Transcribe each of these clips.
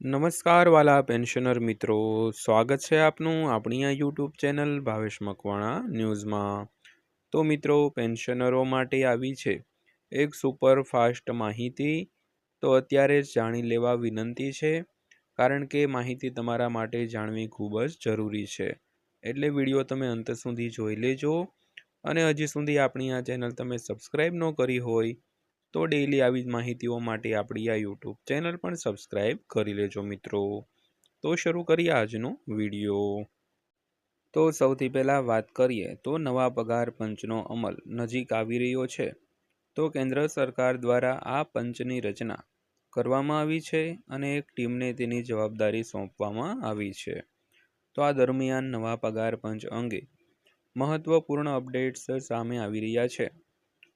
નમસ્કાર વાલા પેન્શનર મિત્રો. સ્વાગત છે આપનું આપણી આ યુટ્યુબ ચેનલ ભાવેશ મકવાણા ન્યૂઝમાં. તો મિત્રો, પેન્શનરો માટે આવી છે એક સુપર ફાસ્ટ માહિતી. તો અત્યારે જ જાણી લેવા વિનંતી છે, કારણ કે માહિતી તમારા માટે જાણવી ખૂબ જ જરૂરી છે. એટલે વીડિયો તમે અંત સુધી જોઈ લેજો. અને હજી સુધી આપણી આ ચેનલ તમે સબસ્ક્રાઈબ ન કરી હોય તો ડેઈલી આવી માહિતીઓ માટે આપણી આ યુટ્યુબ ચેનલ પણ સબસ્ક્રાઈબ કરી લેજો મિત્રો. તો શરૂ કરીએ આજનો વીડિયો તો સૌથી પહેલાં વાત કરીએ તો નવા પગાર પંચનો અમલ નજીક આવી રહ્યો છે. તો કેન્દ્ર સરકાર દ્વારા આ પંચની રચના કરવામાં આવી છે અને એક ટીમને તેની જવાબદારી સોંપવામાં આવી છે. તો આ દરમિયાન નવા પગાર પંચ અંગે મહત્વપૂર્ણ અપડેટ્સ સામે આવી રહ્યા છે.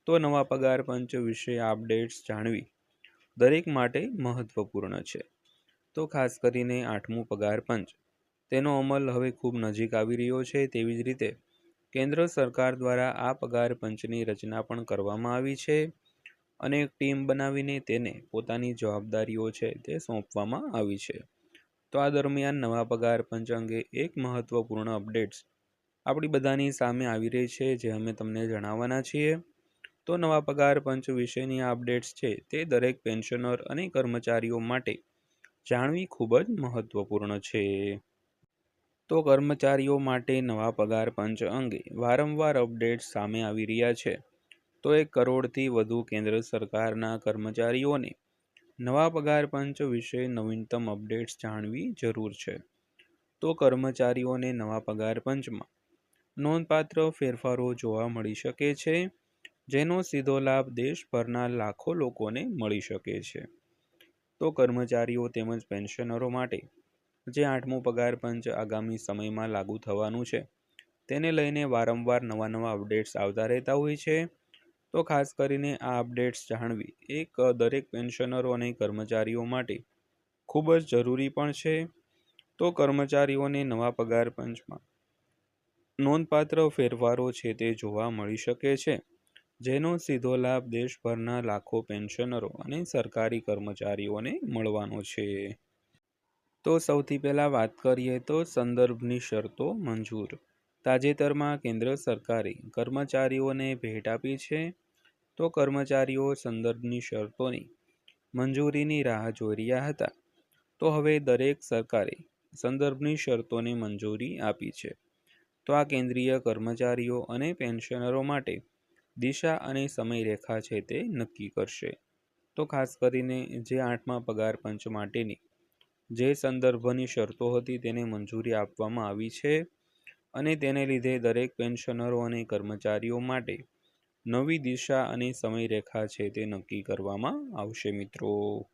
તો નવા પગાર, પંચ વિશે અપડેટ્સ જાણવી દરેક માટે મહત્વપૂર્ણ છે. તો ખાસ કરીને આઠમું પગાર, પંચ. તેનો અમલ હવે ખૂબ નજીક આવી રહ્યો છે તેવી જ રીતે કેન્દ્ર સરકાર દ્વારા આ પગાર, પંચની રચના પણ કરવામાં આવી છે અને એક ટીમ બનાવીને તેને પોતાની જવાબદારીઓ છે તે સોંપવામાં આવી છે. તો આ દરમિયાન નવા પગાર, પંચ અંગે એક મહત્વપૂર્ણ અપડેટ્સ આપણી બધાની સામે આવી રહી છે જે અમે તમને જણાવવાના છીએ. તો નવા પગાર, પંચ વિશેની આ અપડેટ્સ છે તે દરેક પેન્શનર અને કર્મચારીઓ માટે જાણવી ખૂબ જ મહત્વપૂર્ણ છે. તો કર્મચારીઓ માટે નવા પગાર, પંચ અંગે વારંવાર અપડેટ્સ સામે આવી રહ્યા છે. તો એક કરોડથી વધુ કેન્દ્ર સરકારના કર્મચારીઓને નવા પગાર, પંચ વિશે નવીનતમ અપડેટ્સ જાણવી જરૂર છે. તો કર્મચારીઓને નવા પગાર, પંચમાં નોંધપાત્ર ફેરફારો જોવા મળી શકે છે. જેનો સીધો લાભ દેશભરના લાખો લોકોને મળી શકે છે. તો કર્મચારીઓ તેમજ પેન્શનરો માટે, જે આઠમું પગાર પંચ આગામી સમયમાં લાગુ થવાનું છે, તેને લઈને વારંવાર નવા નવા અપડેટ્સ આવતા રહેતા હોય છે. તો ખાસ કરીને આ અપડેટ્સ જાણવી એક દરેક પેન્શનરો અને કર્મચારીઓ માટે ખૂબ જ જરૂરી પણ છે. તો કર્મચારીઓને નવા પગાર પંચમાં નોંધપાત્ર ફેરફારો છે તે જોવા મળી શકે છે. જેનો સીધો લાભ દેશભરના લાખો પેન્શનરો અને સરકારી કર્મચારીઓને મળવાનો છે. તો સૌથી પહેલાં વાત કરીએ તો સંદર્ભની શરતો મંજૂર. તાજેતરમાં કેન્દ્ર સરકારે કર્મચારીઓને ભેટ આપી છે. તો કર્મચારીઓ સંદર્ભની શરતોની મંજૂરીની રાહ જોઈ રહ્યા હતા. તો હવે દરેક સરકારે સંદર્ભની શરતોને મંજૂરી આપી છે. તો આ કેન્દ્રીય કર્મચારીઓ અને પેન્શનરો માટે દિશા અને સમયરેખા છે તે નક્કી કરશે. તો ખાસ કરીને જે આઠમા પગાર પંચ માટેની જે સંદર્ભની શરતો હતી તેને મંજૂરી આપવામાં આવી છે અને તેને લીધે દરેક પેન્શનરો અને કર્મચારીઓ માટે નવી દિશા અને સમયરેખા છે તે નક્કી કરવામાં આવશે મિત્રો.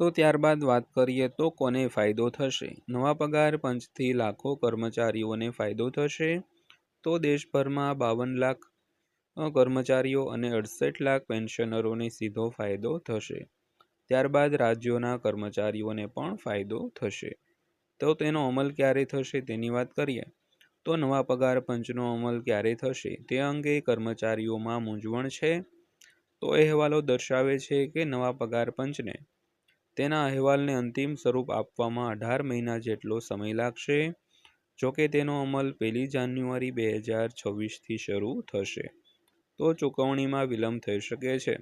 તો ત્યારબાદ વાત કરીએ તો કોને ફાયદો થશે? નવા પગાર પંચથી લાખો કર્મચારીઓને ફાયદો થશે. તો દેશભરમાં બાવન લાખ કર્મચારીઓ અને અડસઠ લાખ પેન્શનરોને સીધો ફાયદો થશે. ત્યારબાદ રાજ્યોના કર્મચારીઓને પણ ફાયદો થશે. તો તેનો અમલ ક્યારે થશે તેની વાત કરીએ? તો નવા પગાર પંચનો અમલ ક્યારે થશે તે અંગે કર્મચારીઓમાં મૂંઝવણ છે? તો અહેવાલો દર્શાવે છે કે નવા પગાર પંચને તેના અહેવાલને અંતિમ સ્વરૂપ આપવામાં અઢાર મહિના જેટલો સમય લાગશે જોકે તેનો અમલ પહેલી જાન્યુઆરી બે હજાર છવ્વીસથી શરૂ થશે. તો ચૂકવણીમાં વિલંબ થઈ શકે છે,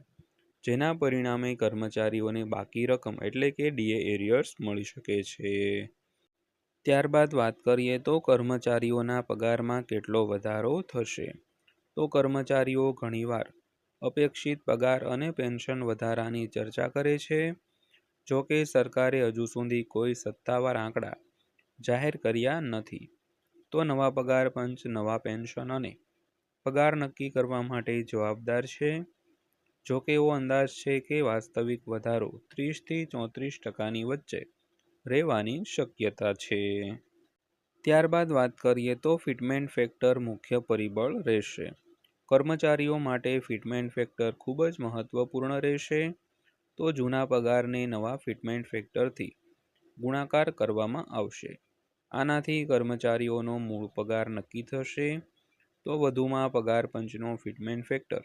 જેના પરિણામે કર્મચારીઓને બાકી રકમ એટલે કે ડીએ એરિયર્સ મળી શકે છે. ત્યારબાદ વાત કરીએ તો કર્મચારીઓના પગારમાં કેટલો વધારો થશે? તો કર્મચારીઓ ઘણીવાર અપેક્ષિત પગાર અને પેન્શન વધારાની ચર્ચા કરે છે, જો કે સરકારે હજુ સુધી કોઈ સત્તાવાર આંકડા જાહેર કર્યા નથી. તો નવા પગાર પંચ, નવા પેન્શન અને પગાર નક્કી કરવા માટે જવાબદાર છે? જો કે એવો અંદાજ છે કે વાસ્તવિક વધારો ત્રીસથી ચોત્રીસ ટકાની વચ્ચે રહેવાની શક્યતા છે. ત્યારબાદ વાત કરીએ તો ફિટમેન્ટ ફેક્ટર મુખ્ય પરિબળ રહેશે. કર્મચારીઓ માટે ફિટમેન્ટ ફેક્ટર ખૂબ જ મહત્વપૂર્ણ રહેશે. તો જૂના પગારને નવા ફિટમેન્ટ ફેક્ટરથી ગુણાકાર કરવામાં આવશે. આનાથી કર્મચારીઓનો મૂળ પગાર નક્કી થશે. તો વધુમાં પગાર પંચનો ફિટમેન્ટ ફેક્ટર.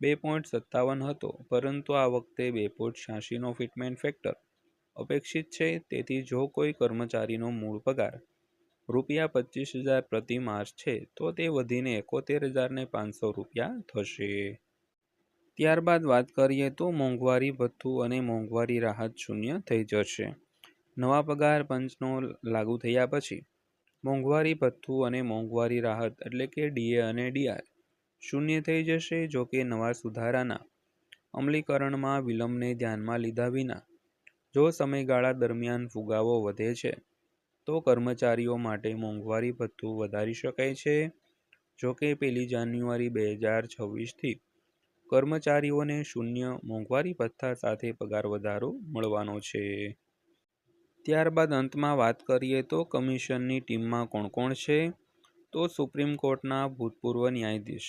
બે પોઈન્ટ સત્તાવન હતો, પરંતુ આ વખતે બે પોઈન્ટ છ્યાસીનો ફિટમેન્ટ ફેક્ટર. અપેક્ષિત છે, તેથી જો કોઈ કર્મચારીનો મૂળ પગાર રૂપિયા પચીસ હજાર પ્રતિ માસ છે, તો તે વધીને એકોતેર હજારને પાંચસો રૂપિયા થશે. ત્યારબાદ વાત કરીએ તો મોંઘવારી ભથ્થું અને મોંઘવારી રાહત શૂન્ય થઈ જશે. નવા પગાર પંચનો લાગુ થયા પછી મોંઘવારી ભથ્થું અને મોંઘવારી રાહત એટલે કે ડીએ અને ડીઆર શૂન્ય થઈ જશે જો કે નવા સુધારાના અમલીકરણમાં વિલંબને ધ્યાનમાં લીધા વિના જો સમયગાળા દરમિયાન ફુગાવો વધે છે, તો કર્મચારીઓ માટે મોંઘવારી ભથ્થું વધારી શકાય છે. જો કે પહેલી જાન્યુઆરી બે હજાર છવ્વીસથી કર્મચારીઓને શૂન્ય મોંઘવારી ભથ્થા સાથે પગાર વધારો મળવાનો છે. ત્યારબાદ અંતમાં વાત કરીએ તો કમિશનની ટીમમાં કોણ કોણ છે? તો સુપ્રીમ કોર્ટના ભૂતપૂર્વ ન્યાયાધીશ,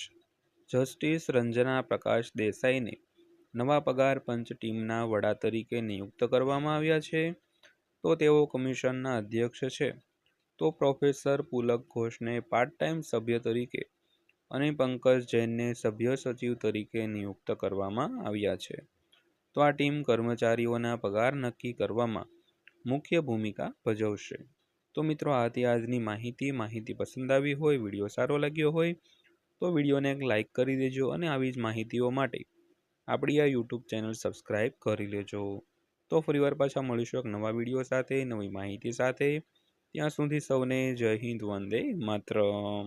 જસ્ટિસ રંજના પ્રકાશ દેસાઈને નવા પગાર પંચ ટીમના વડા તરીકે નિયુક્ત કરવામાં આવ્યા છે. તો તેઓ કમિશનના અધ્યક્ષ છે. તો પ્રોફેસર પુલક ઘોષને પાર્ટ ટાઈમ સભ્ય તરીકે અને પંકજ જૈનને સભ્ય સચિવ તરીકે નિયુક્ત કરવામાં આવ્યા છે. તો આ ટીમ કર્મચારીઓના પગાર નક્કી કરવામાં મુખ્ય ભૂમિકા ભજવશે. તો મિત્રો આ હતી આજની માહિતી માહિતી પસંદ આવી હોય, વીડિયો સારો લાગ્યો હોય, તો વિડીયોને એક લાઇક કરી દેજો અને આવી જ માહિતીઓ માટે આપણી આ યુટ્યુબ ચેનલ સબસ્ક્રાઈબ કરી લેજો. તો ફરીવાર પાછા મળીશું એક નવા વીડિયો સાથે, નવી માહિતી સાથે. ત્યાં સુધી સૌને જય હિન્દ, વંદે માતરમ.